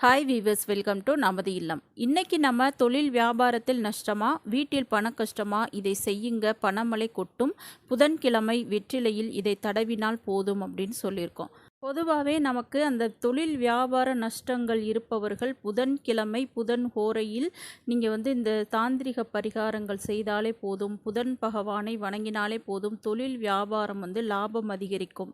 Hi viewers welcome to நமது இல்லம். இன்றைக்கி நம்ம தொழில் வியாபாரத்தில் நஷ்டமா வீட்டில் பண கஷ்டமா இதை செய்யுங்க பணமழை கொட்டும் புதன்கிழமை வெற்றிலையில் இதை தடவினால் போதும் அப்படின்னு சொல்லியிருக்கோம். பொதுவாகவே நமக்கு அந்த தொழில் வியாபார நஷ்டங்கள் இருப்பவர்கள் புதன்கிழமை புதன் ஹோரையில் நீங்கள் வந்து இந்த தாந்திரிக பரிகாரங்கள் செய்தாலே போதும் புதன் பகவானை வணங்கினாலே போதும் தொழில் வியாபாரம் வந்து லாபம் அதிகரிக்கும்.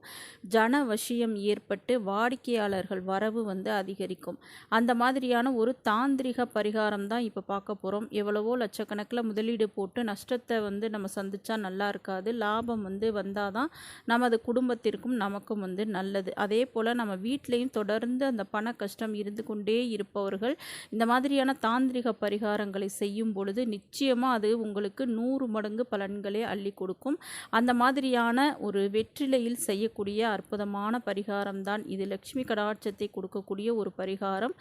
ஜன வசியம் ஏற்பட்டு வாடிக்கையாளர்கள் வரவு வந்து அதிகரிக்கும். அந்த மாதிரியான ஒரு தாந்திரிக பரிகாரம் தான் இப்போ பார்க்க போகிறோம் எவ்வளவோ லட்சக்கணக்கில் முதலீடு போட்டு நஷ்டத்தை வந்து நம்ம சந்திச்சா நல்லா இருக்காது. லாபம் வந்து வந்தால் தான் நமது குடும்பத்திற்கும் நமக்கும் வந்து நல்லது. அதே போல் நம்ம வீட்லேயும் தொடர்ந்து அந்த பண கஷ்டம் இருந்து கொண்டே இருப்பவர்கள் இந்த மாதிரியான தாந்திரிக பரிகாரங்களை செய்யும் பொழுது நிச்சயமாக அது உங்களுக்கு நூறு மடங்கு பலன்களே அள்ளி கொடுக்கும். அந்த மாதிரியான ஒரு வெற்றிலையில் செய்யக்கூடிய அற்புதமான பரிகாரம் தான் இது. லக்ஷ்மி கடாட்சத்தை கொடுக்கக்கூடிய ஒரு பரிகாரம்.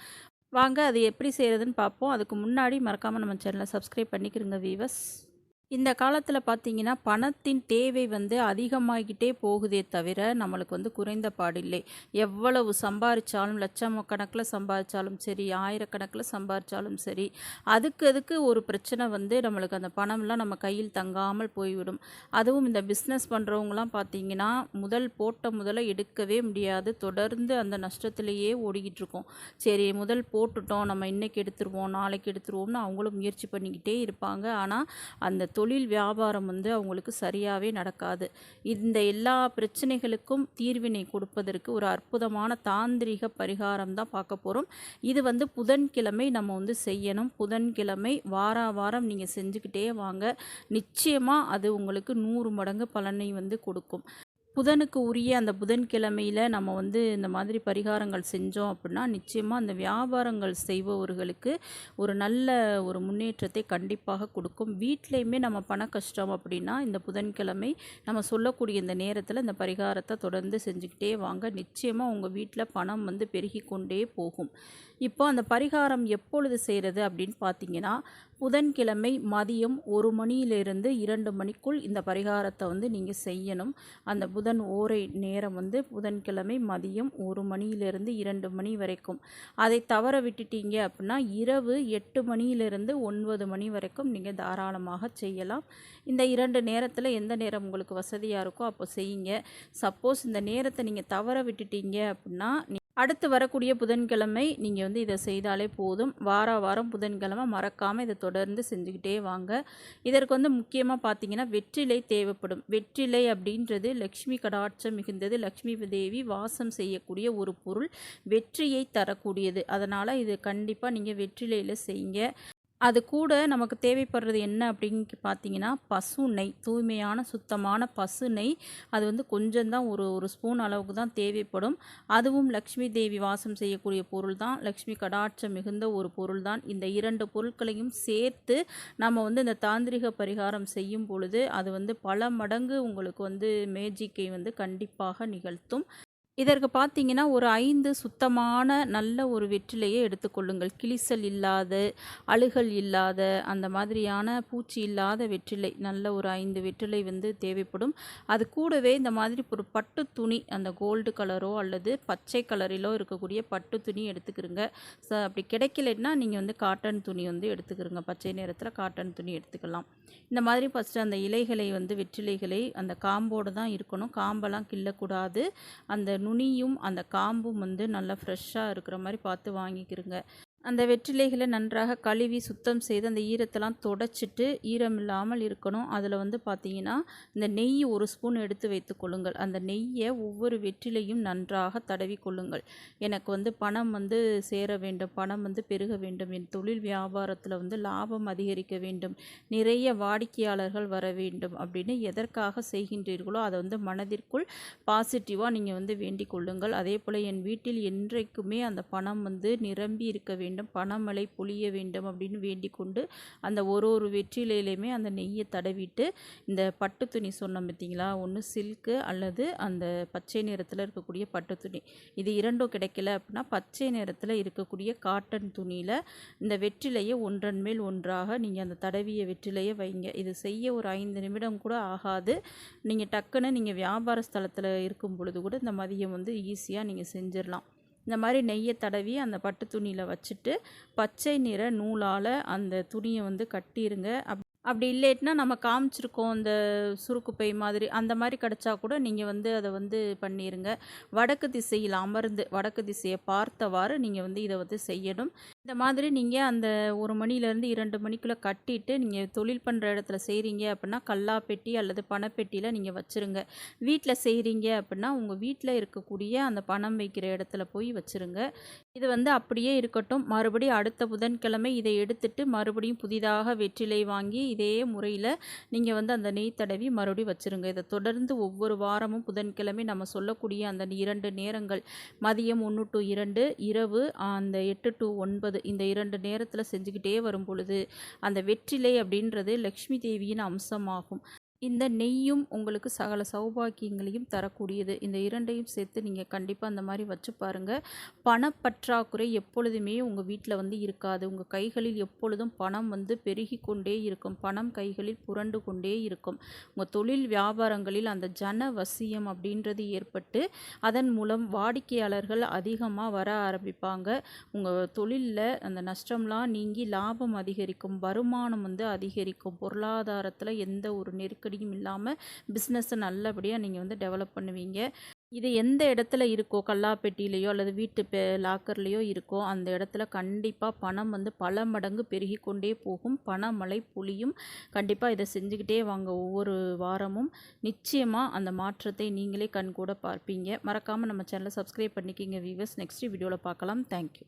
வாங்க அது எப்படி செய்கிறதுன்னு பார்ப்போம். அதுக்கு முன்னாடி மறக்காமல் நம்ம சேனலை சப்ஸ்கிரைப் பண்ணிக்கிறோங்க வீவர்ஸ் இந்த காலத்தில் பார்த்தீங்கன்னா பணத்தின் தேவை வந்து அதிகமாகிட்டே போகுதே தவிர நம்மளுக்கு வந்து குறைந்த பாடில்லை. எவ்வளவு சம்பாதிச்சாலும் லட்சம் கணக்கில் சம்பாதிச்சாலும் சரி ஆயிரக்கணக்கில் சம்பாதிச்சாலும் சரி அதுக்கு அதுக்கு ஒரு பிரச்சனை வந்து நம்மளுக்கு அந்த பணம்லாம் நம்ம கையில் தங்காமல் போய்விடும். அதுவும் இந்த பிஸ்னஸ் பண்ணுறவங்களாம் பார்த்தீங்கன்னா முதல் போட்ட முதல்ல எடுக்கவே முடியாது. தொடர்ந்து அந்த நஷ்டத்திலேயே ஓடிக்கிட்டு இருக்கோம் சரி முதல் போட்டுட்டோம் நம்ம இன்றைக்கி எடுத்துருவோம் நாளைக்கு எடுத்துருவோம்னு அவங்களும் முயற்சி பண்ணிக்கிட்டே இருப்பாங்க. ஆனால் அந்த தொழில் வியாபாரம் வந்து அவங்களுக்கு சரியாகவே நடக்காது. இந்த எல்லா பிரச்சனைகளுக்கும் தீர்வினை கொடுப்பதற்கு ஒரு அற்புதமான தாந்திரிக பரிகாரம் தான் பார்க்க போகிறோம் இது வந்து புதன்கிழமை நம்ம வந்து செய்யணும். புதன்கிழமை வார வாரம் நீங்கள் செஞ்சுக்கிட்டே வாங்க. நிச்சயமாக அது உங்களுக்கு நூறு மடங்கு பலனை வந்து கொடுக்கும். புதனுக்கு உரிய அந்த புதன்கிழமையில் நம்ம வந்து இந்த மாதிரி பரிகாரங்கள் செஞ்சோம் அப்படின்னா நிச்சயமாக அந்த வியாபாரங்கள் செய்பவர்களுக்கு ஒரு நல்ல ஒரு முன்னேற்றத்தை கண்டிப்பாக கொடுக்கும். வீட்லேயுமே நம்ம பண கஷ்டம் அப்படின்னா இந்த புதன்கிழமை நம்ம சொல்லக்கூடிய இந்த நேரத்தில் இந்த பரிகாரத்தை தொடர்ந்து செஞ்சுக்கிட்டே வாங்க. நிச்சயமாக உங்கள் வீட்டில் பணம் வந்து பெருகி கொண்டே போகும். இப்போ அந்த பரிகாரம் எப்பொழுது செய்கிறது அப்படின்னு பார்த்தீங்கன்னா புதன்கிழமை மதியம் ஒரு மணியிலிருந்து இரண்டு மணிக்குள் இந்த பரிகாரத்தை வந்து நீங்கள் செய்யணும். அந்த புதன் ஓரை நேரம் வந்து புதன்கிழமை மதியம் ஒரு மணியிலிருந்து இரண்டு மணி வரைக்கும். அதை தவற விட்டுட்டீங்க அப்படின்னா இரவு எட்டு மணியிலிருந்து ஒன்பது மணி வரைக்கும் நீங்கள் தாராளமாக செய்யலாம். இந்த இரண்டு நேரத்தில் எந்த நேரம் உங்களுக்கு வசதியாக இருக்கோ அப்போ செய்யுங்க. சப்போஸ் இந்த நேரத்தை நீங்கள் தவற விட்டுட்டீங்க அப்படின்னா அடுத்து வரக்கூடிய புதன்கிழமை நீங்கள் வந்து இதை செய்தாலே போதும். வார வாரம் புதன்கிழமை மறக்காமல் இதை தொடர்ந்து செஞ்சுக்கிட்டே வாங்க. இதற்கு வந்து முக்கியமாக பார்த்தீங்கன்னா வெற்றிலை தேவைப்படும். வெற்றிலை அப்படின்றது லக்ஷ்மி கடாட்சம் மிகுந்தது. லக்ஷ்மி தேவி வாசம் செய்யக்கூடிய ஒரு பொருள். வெற்றியை தரக்கூடியது. அதனால் இது கண்டிப்பாக நீங்கள் வெற்றிலையில் செய்யுங்க. அது கூட நமக்கு தேவைப்படுறது என்ன அப்படின்னு பார்த்தீங்கன்னா பசு நெய். தூய்மையான சுத்தமான பசு நெய். அது வந்து கொஞ்சம் தான் ஒரு ஒரு ஸ்பூன் அளவுக்கு தான் தேவைப்படும். அதுவும் லக்ஷ்மி தேவி வாசம் செய்யக்கூடிய பொருள் தான். லக்ஷ்மி கடாட்சம் மிகுந்த ஒரு பொருள் தான். இந்த இரண்டு பொருட்களையும் சேர்த்து நம்ம வந்து இந்த தாந்திரிக பரிகாரம் செய்யும் பொழுது அது வந்து பல மடங்கு உங்களுக்கு வந்து மேஜிக்கை வந்து கண்டிப்பாக நிகழ்த்தும். இதற்கு பார்த்தீங்கன்னா ஒரு ஐந்து சுத்தமான நல்ல ஒரு வெற்றிலையை எடுத்துக்கொள்ளுங்கள் கிளிசல் இல்லாத அழுகல் இல்லாத அந்த மாதிரியான பூச்சி இல்லாத வெற்றிலை நல்ல ஒரு ஐந்து வெற்றிலை வந்து தேவைப்படும். அது கூடவே இந்த மாதிரி ஒரு பட்டு துணி அந்த கோல்டு கலரோ அல்லது பச்சை கலரிலோ இருக்கக்கூடிய பட்டு துணி எடுத்துக்கிறங்க ஸோ அப்படி கிடைக்கலன்னா நீங்கள் வந்து காட்டன் துணி வந்து எடுத்துக்கிறங்க பச்சை நேரத்தில் காட்டன் துணி எடுத்துக்கலாம். இந்த மாதிரி ஃபஸ்ட்டு அந்த இலைகளை வந்து வெற்றிலைகளை அந்த காம்போடு தான் இருக்கணும். காம்பெல்லாம் கிள்ளக்கூடாது. அந்த நுனியும் அந்த காம்பும் வந்து நல்லா ஃப்ரெஷ்ஷாக இருக்கிற மாதிரி பார்த்து வாங்கிக்கிருங்க. அந்த வெற்றிலைகளை நன்றாக கழுவி சுத்தம் செய்து அந்த ஈரத்தெல்லாம் தொடச்சிட்டு ஈரம் இல்லாமல் இருக்கணும். அதில் வந்து பார்த்தீங்கன்னா இந்த நெய் ஒரு ஸ்பூன் எடுத்து வைத்து கொள்ளுங்கள். அந்த நெய்யை ஒவ்வொரு வெற்றிலையும் நன்றாக தடவி கொள்ளுங்கள். எனக்கு வந்து பணம் வந்து சேர வேண்டும் பணம் வந்து பெருக வேண்டும். என் தொழில் வியாபாரத்தில் வந்து லாபம் அதிகரிக்க வேண்டும். நிறைய வாடிக்கையாளர்கள் வர வேண்டும் அப்படின்னு எதற்காக செய்கின்றீர்களோ அதை வந்து மனதிற்குள் பாசிட்டிவாக நீங்கள் வந்து வேண்டிக் கொள்ளுங்கள். அதே போல் என் வீட்டில் என்றைக்குமே அந்த பணம் வந்து நிரம்பி இருக்க வேண்டும் வேண்டும் பணமழை பொழிய வேண்டும் அப்படின்னு வேண்டிக் கொண்டு அந்த ஒரு ஒரு வெற்றிலையிலையுமே அந்த நெய்யை தடவிட்டு இந்த பட்டு துணி சொன்னோம் பார்த்தீங்களா? ஒன்று சில்க்கு அல்லது அந்த பச்சை நிறத்தில் இருக்கக்கூடிய பட்டு துணி. இது இரண்டும் கிடைக்கல அப்படின்னா பச்சை நிறத்தில் இருக்கக்கூடிய காட்டன் துணியில் இந்த வெற்றிலையை ஒன்றன் மேல் ஒன்றாக நீங்கள் அந்த தடவிய வெற்றிலையை வைங்க. இது செய்ய ஒரு ஐந்து நிமிடம் கூட ஆகாது. நீங்கள் டக்குன்னு நீங்கள் வியாபார ஸ்தலத்தில் இருக்கும் பொழுது கூட இந்த மதியம் வந்து ஈஸியாக நீங்கள் செஞ்சிடலாம் இந்த மாதிரி நெய்யை தடவி அந்த பட்டு துணியில் வச்சுட்டு பச்சை நிற நூலால் அந்த துணியை வந்து கட்டிடுங்க அப் அப்படி இல்லைட்னா நம்ம காமிச்சிருக்கோம் இந்த சுருக்கு பை மாதிரி அந்த மாதிரி கிடச்சா கூட நீங்கள் வந்து அதை வந்து பண்ணிடுங்க வடக்கு திசையில் அமர்ந்து வடக்கு திசையை பார்த்தவாறு நீங்கள் வந்து இதை வந்து செய்யணும். இந்த மாதிரி நீங்கள் அந்த ஒரு மணிலேருந்து இரண்டு மணிக்குள்ளே கட்டிட்டு நீங்கள் தொழில் பண்ணுற இடத்துல செய்கிறீங்க அப்படின்னா கல்லா பெட்டி அல்லது பணப்பெட்டியில் நீங்கள் வச்சுருங்க. வீட்டில் செய்கிறீங்க அப்படின்னா உங்கள் வீட்டில் இருக்கக்கூடிய அந்த பணம் வைக்கிற இடத்துல போய் வச்சுருங்க. இது வந்து அப்படியே இருக்கட்டும். மறுபடியும் அடுத்த புதன்கிழமை இதை எடுத்துட்டு மறுபடியும் புதிதாக வெற்றிலை வாங்கி இதே முறையில் நீங்கள் வந்து அந்த நெய் தடவி மறுபடியும் வச்சுருங்க. இதை தொடர்ந்து ஒவ்வொரு வாரமும் புதன்கிழமை நம்ம சொல்லக்கூடிய அந்த இரண்டு நேரங்கள் மதியம் ஒன்று டு இரண்டு இரவு அந்த எட்டு டு ஒன்பது இந்த இரண்டு நேரத்தில் செஞ்சுக்கிட்டே வரும் பொழுது அந்த வெற்றிலை அப்படின்றது லக்ஷ்மி தேவியின் அம்சமாகும். இந்த நெய்யும் உங்களுக்கு சகல சௌபாக்கியங்களையும் தரக்கூடியது. இந்த இரண்டையும் சேர்த்து நீங்கள் கண்டிப்பாக அந்த மாதிரி வச்சு பாருங்கள் பணப்பற்றாக்குறை எப்பொழுதுமே உங்கள் வீட்டில் வந்து இருக்காது. உங்கள் கைகளில் எப்பொழுதும் பணம் வந்து பெருகி கொண்டே இருக்கும். பணம் கைகளில் புரண்டு கொண்டே இருக்கும். உங்கள் தொழில் வியாபாரங்களில் அந்த ஜன வசியம் அப்படின்றது ஏற்பட்டு அதன் மூலம் வாடிக்கையாளர்கள் அதிகமாக வர ஆரம்பிப்பாங்க. உங்கள் தொழிலில் அந்த நஷ்டம்லாம் நீங்கி லாபம் அதிகரிக்கும். வருமானம் வந்து அதிகரிக்கும். பொருளாதாரத்தில் எந்த ஒரு நெருக்கடி நெருக்கடியும் இல்லாமல் பிஸ்னஸை நல்லபடியாக நீங்கள் வந்து டெவலப் பண்ணுவீங்க. இது எந்த இடத்துல இருக்கோ கல்லாப்பெட்டியிலையோ அல்லது வீட்டு பெ லாக்கர்லேயோ இருக்கோ அந்த இடத்துல கண்டிப்பாக பணம் வந்து பல மடங்கு பெருகி கொண்டே போகும். பணமழை புளியும் கண்டிப்பாக இதை செஞ்சுக்கிட்டே வாங்க ஒவ்வொரு வாரமும். நிச்சயமாக அந்த மாற்றத்தை நீங்களே கண்கூட பார்ப்பீங்க. மறக்காமல் நம்ம சேனலை சப்ஸ்கிரைப் பண்ணிக்கிங்க வீவர்ஸ் நெக்ஸ்ட் வீடியோவில் பார்க்கலாம். தேங்க்யூ